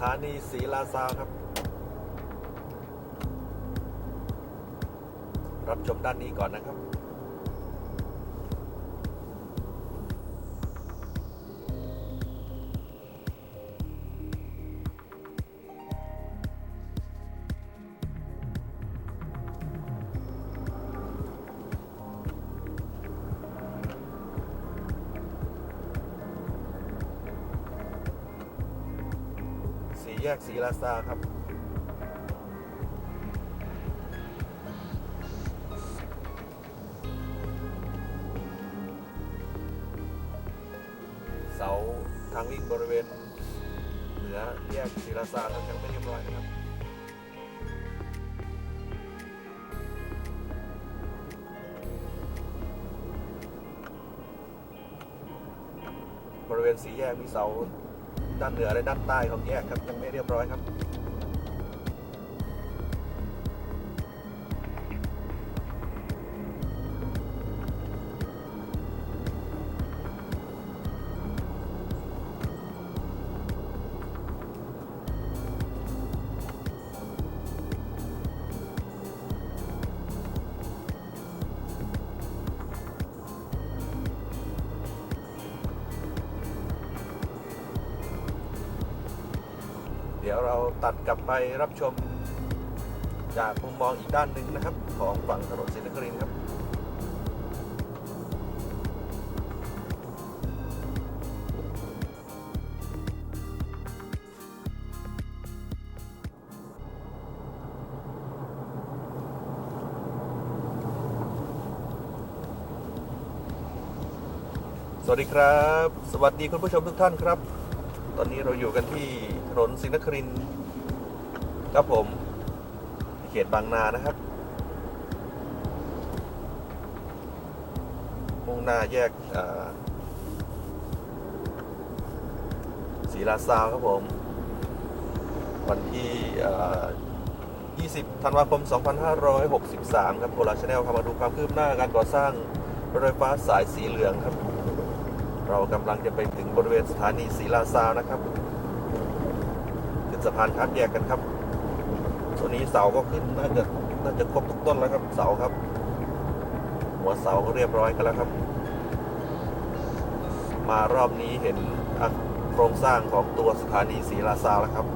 ถานีศรีลาซาวครับ รับชมด้านนี้ก่อนนะครับ แยกสีลาซาครับ เสาทางวิ่งบริเวณ เหนือแยกศิลาซาครับยังไม่เรียบร้อยนะครับบริเวณสี่แยกมีเสา ด้านเหนือและด้านใต้ของแยกครับยังไม่เรียบร้อยครับ ดี๋ยวเราตัดกลับไปรับชมจากมุมมองอีกด้านหนึ่งนะครับ ของฝั่งถนนศรีนครินทร์ครับสวัสดีครับ สวัสดีคุณผู้ชมทุกท่านครับ อนนี้เราอยู่กันที่ถนนศรีนครินครับผม เขตบางนานะครับ มุ่งหน้าแยกศรีลาซาวครับผม วันที่ 20 ธันวาคม 2563 ครับโพลาชแนลเข้ามาดูความคืบหน้าการก่อสร้างรถไฟฟ้าสายสีเหลืองครับ เรากำลังจะไปถึงบริเวณสถานีศรีลาซาวนะครับขึ้นสะพานข้ามแยกกันครับส่วนนี้เสาก็ขึ้นน่าจะน่าจะครบทุกต้นแล้วครับเสาครับ หัวเสาก็เรียบร้อยกันแล้วครับ มารอบนี้เห็นโครงสร้างของตัวสถานีศรีลาซาวแล้วครับ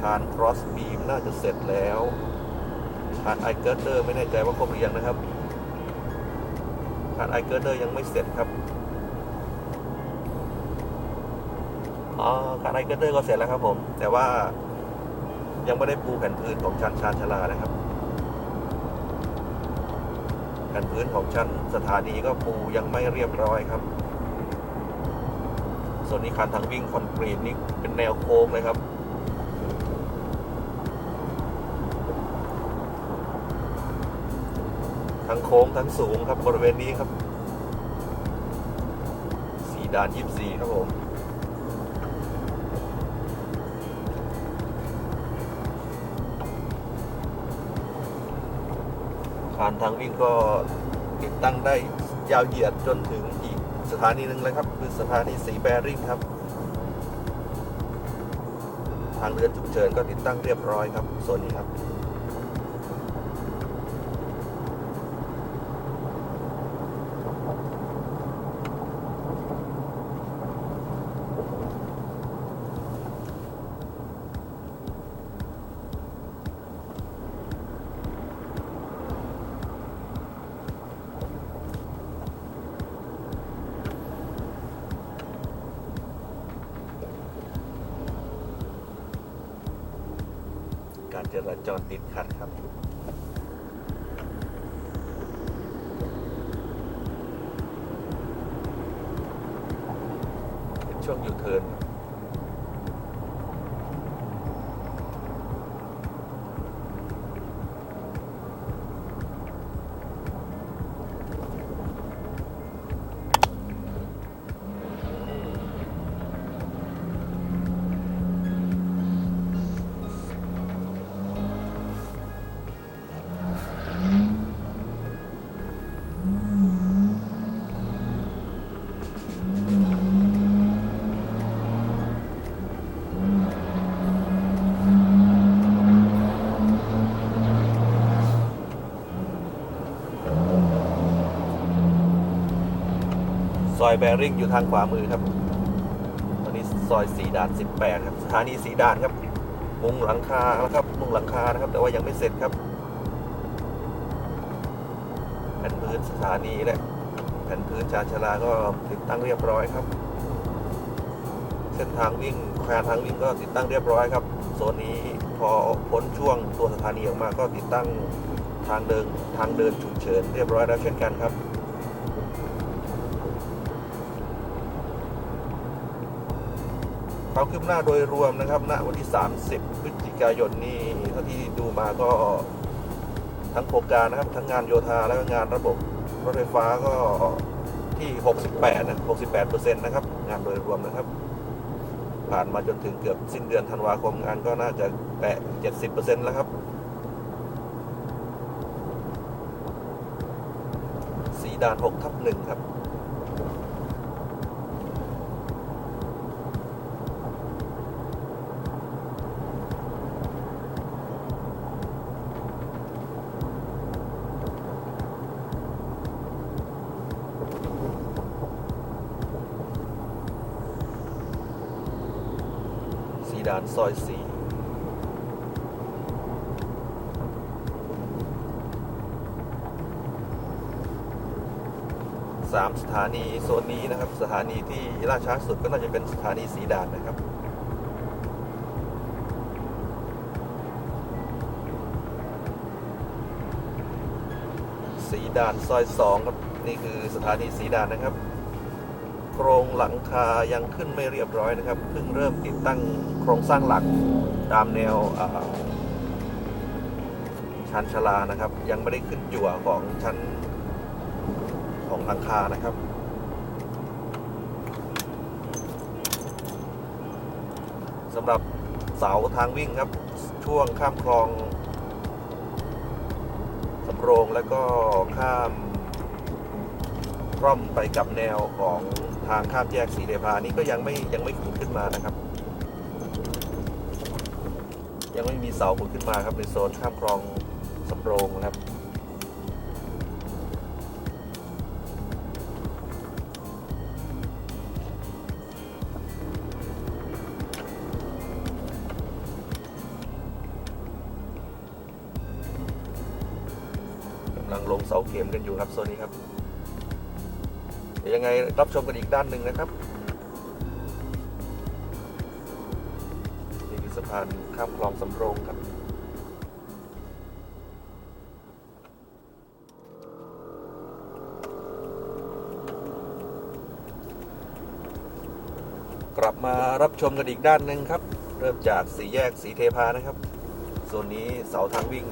คานครอสบีมน่าจะเสร็จแล้วคานไอเกิร์เดอร์ไม่แน่ใจว่าครบหรือยังนะครับคานไอเกิร์เดอร์ยังไม่เสร็จครับ อ๋อคานไอเกอร์เดอร์ก็เสร็จแล้วครับผม แต่ว่ายังไม่ได้ปูแผ่นพื้นของชั้นชานชลานะครับ แผ่นพื้นของชั้นสถานีก็ปูยังไม่เรียบร้อยครับ ส่วนนี้คันทางวิ่งคอนกรีตนี่เป็นแนวโค้งเลยครับทั้งโค้งทั้งสูงครับบริเวณนี้ครับ สีดานยี่สี่ครับผม คานทางวิ่งก็ติดตั้งได้ยาวเหยียดจนถึงอีกสถานีหนึ่งเลยครับ คือสถานีสีแบริ่งครับ ทางเรือนฉุกเฉินก็ติดตั้งเรียบร้อยครับโซนนี้ครับ การจราจรติดขัดครับเป็นช่วงยูเทิร์น ซอยแบริ่งอยู่ทางขวามือครับตอนนี้ซอยสีด่าน 18 ครับ สถานีสีด่านครับ มุงหลังคาแล้วครับ มุงหลังคานะครับ แต่ว่ายังไม่เสร็จครับแผ่นพื้นสถานีและแผ่นพื้นชานชลาก็ติดตั้งเรียบร้อยครับ เส้นทางวิ่งแควทางวิ่งก็ติดตั้งเรียบร้อยครับโซนนี้พอพ้นช่วงตัวสถานีออกมาก็ติดตั้งทางเดินทางเดินฉุกเฉินเรียบร้อยแล้วเช่นกันครับ ความคืบหน้าโดยรวมนะครับณวันที่ 30 พฤศจิกายนนี้เท่าที่ดูมาก็ทั้งโครงการนะครับทั้งงานโยธาและก็งานระบบรถไฟฟ้าก็ที่ 68นะ68 นะครับ งานโดยรวมนะครับ ผ่านมาจนถึงเกือบสิ้นเดือนธันวาคมงานก็น่าจะแตะ 70เปอร์เซ็นต์แล้วครับ สีด่าน6ทับ1ครับ สีด่านซอยสี่สามสถานีโซนนี้นะครับ สถานีที่ล่าช้าสุดก็น่าจะเป็นสถานีสีด่านนะครับสีด่านซอยสองครับนี่คือสถานีสีด่านนะครับ โครงหลังคายังขึ้นไม่เรียบร้อยนะครับ เพิ่งเริ่มติดตั้งโครงสร้างหลักตามแนวชั้นชลานะครับ ยังไม่ได้ขึ้นจั่วของชั้นของหลังคานะครับสำหรับเสาทางวิ่งครับ ช่วงข้ามคลองสำโรงแล้วก็ข้ามร่อมไปกับแนวของ ทางข้ามแยกสีเดพานี่ก็ยังไม่ยังไม่ขุดขึ้นมานะครับ ยังไม่มีเสาขุดขึ้นมาครับในโซนข้ามคลองสำโรงนะครับกำลังลงเสาเข็มกันอยู่ครับโซนนี้ครับ ยวยังไงรับชมกันอีกด้านหนึ่งนะครับนี่คือสะพานข้ามคลองสำโรงครับกลับมารับชมกันอีกด้านหนึ่งครับ เริ่มจากสีแยกสีเทพานะครับส่วนนี้เสาทางวิ่ง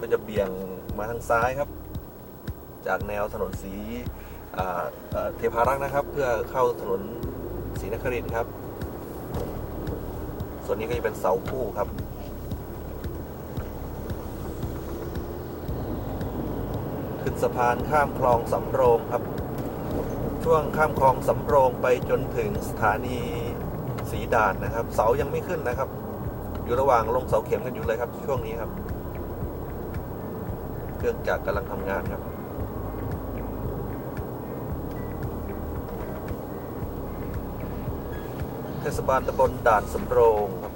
ก็จะเบี่ยงมาทางซ้ายครับ จากแนวถนนสี เทพารักษ์นะครับ เพื่อเข้าถนนศรีนครินทร์ครับ ส่วนนี้ก็จะเป็นเสาคู่ครับขึ้นสะพานข้ามคลองสำโรงครับ ช่วงข้ามคลองสำโรงไปจนถึงสถานีสีด่านนะครับ เสายังไม่ขึ้นนะครับ อยู่ระหว่างลงเสาเข็มกันอยู่เลยครับ ช่วงนี้ครับ เครื่องจักรกำลังทำงานครับ เทศบาลตำบลด่านสำโรงครับ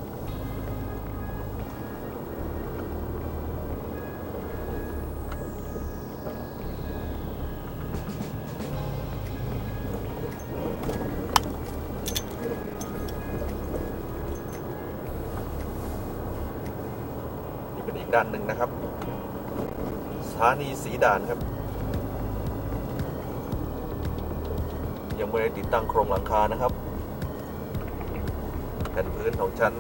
นี่เป็นอีกด้านหนึ่งนะครับ สถานีสีด่านครับ ยังไม่ได้ติดตั้งโครงหลังคานะครับ ผ่นพื้นของชั้น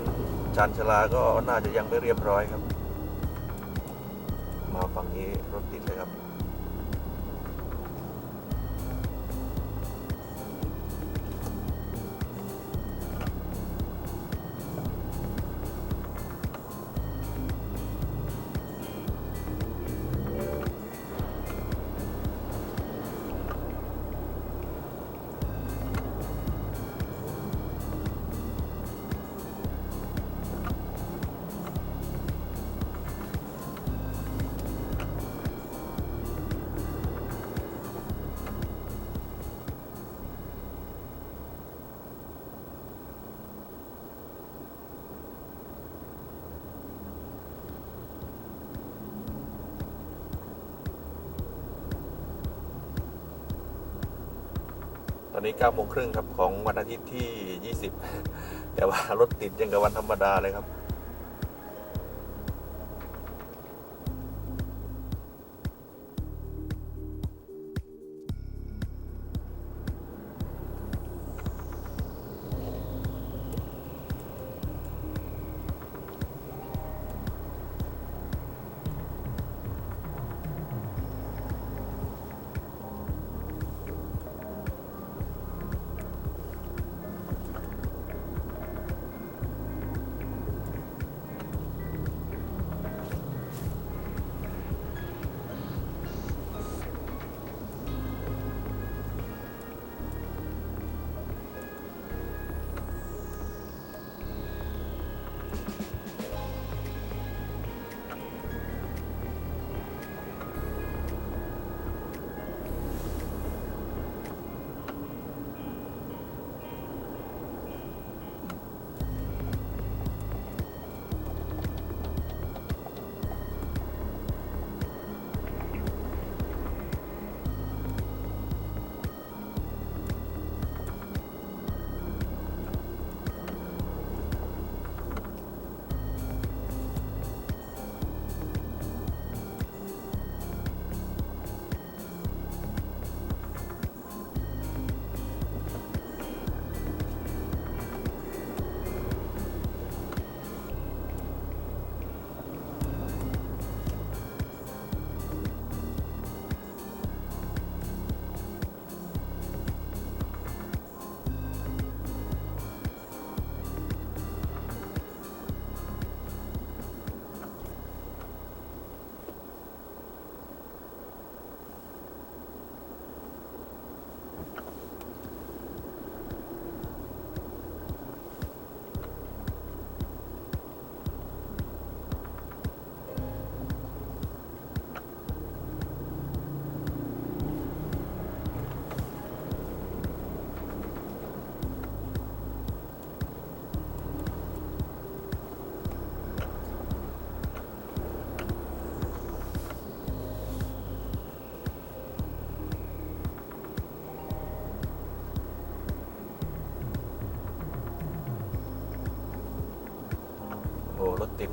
ชั้นชลาก็น่าจะยังไม่เรียบร้อยครับ มาฝั่งนี้รถติดเลยครับ อนนี้9โมงครึ่งครับของวันอาทิตย์ที่ 20 แต่ว่ารถติดยังกับวันธรรมดาเลยครับ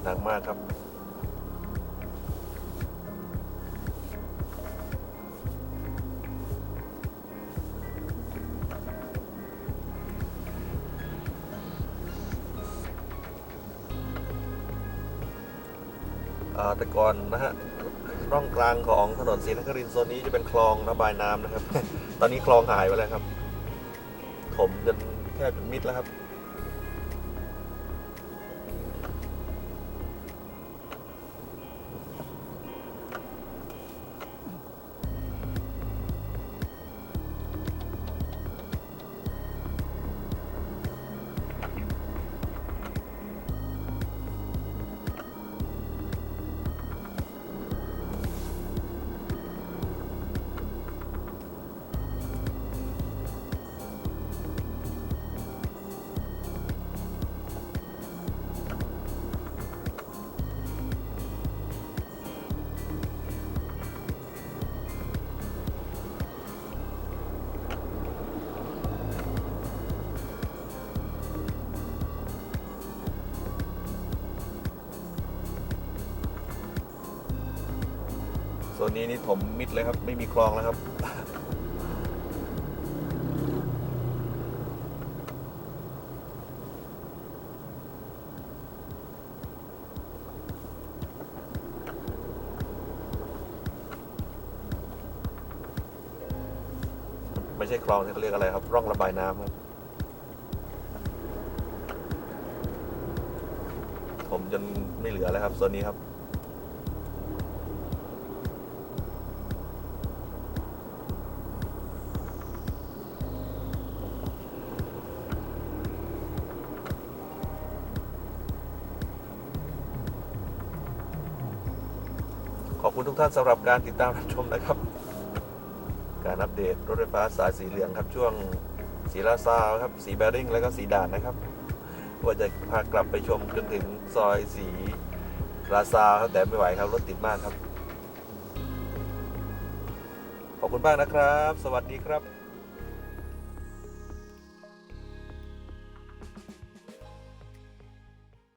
หนักมากครับแต่ก่อนนะฮะร่องกลางของถนนศรีนครินทร์โซนนี้จะเป็นคลองระบายน้ำนะครับ ตอนนี้คลองหายไปแล้วครับ ถมจนแทบจะมิดแล้วครับ นี้นี่ถมมิดเลยครับ ไม่มีคลองแล้วครับ ไม่ใช่คลองที่เขาเรียกอะไรครับ ร่องระบายน้ำครับ ผมจนไม่เหลือแล้วครับโซนนี้ครับ อบคุณทุกท่านสำหรับการติดตามรับชมนะครับ การอัปเดตรถไฟฟ้าสายสีเหลืองครับช่วงสีลาซาวครับสีแบริ่งแล้วก็สีด่านนะครับว่าจะพากลับไปชมจนถึงซอยสีลาซาวครับแต่ไม่ไหวครับรถติดมากครับ ขอบคุณมากนะครับ สวัสดีครับ